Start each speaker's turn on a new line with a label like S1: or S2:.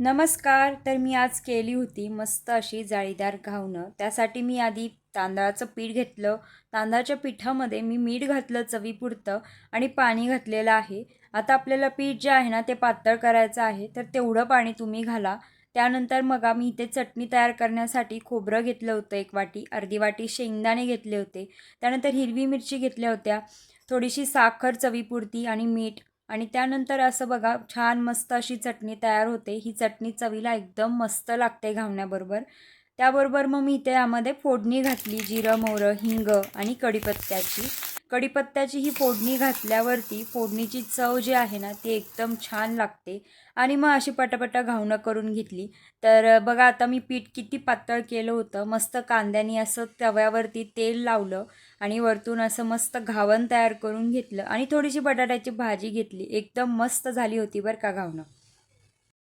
S1: नमस्कार तर मी आज केली होती मस्त अशी जाळीदार घावणं. त्यासाठी मी आधी तांदळाचं पीठ घेतलं. तांदळाच्या पिठामध्ये मी मीठ घातलं चवीपुरतं आणि पाणी घातलेलं आहे. आता आपल्याला पीठ जे आहे ना ते पातळ करायचं आहे. तर तेवढं पाणी तुम्ही घाला. त्यानंतर मग आम्ही इथे चटणी तयार करण्यासाठी खोबरं घेतलं होतं एक वाटी अर्धी वाटी शेंगदाणे घेतले होते. त्यानंतर हिरवी मिरची घेतल्या होत्या. थोडीशी साखर चवीपुरती आणि मीठ. आणि त्यानंतर असं बघा छान मस्त अशी चटणी तयार होते. ही चटणी चवीला एकदम मस्त लागते घावण्याबरोबर. त्याबरोबर मग मी इथे यामध्ये फोडणी घातली जिरं मोहरं हिंग आणि कढीपत्त्याची. कढीपत्त्याची ही फोडणी घातल्यावरती फोडणीची चव जी आहे ना ती एकदम छान लागते. आणि मग अशी पटापटा घावणं करून घेतली. तर बघा आता मी पीठ किती पातळ केलं होतं. मस्त कांद्यानी असं तव्यावरती तेल लावलं आणि वरतून असं मस्त घावण तयार करून घेतलं. आणि थोडीशी बटाट्याची भाजी घेतली. एकदम मस्त झाली होती बरं का घावणं.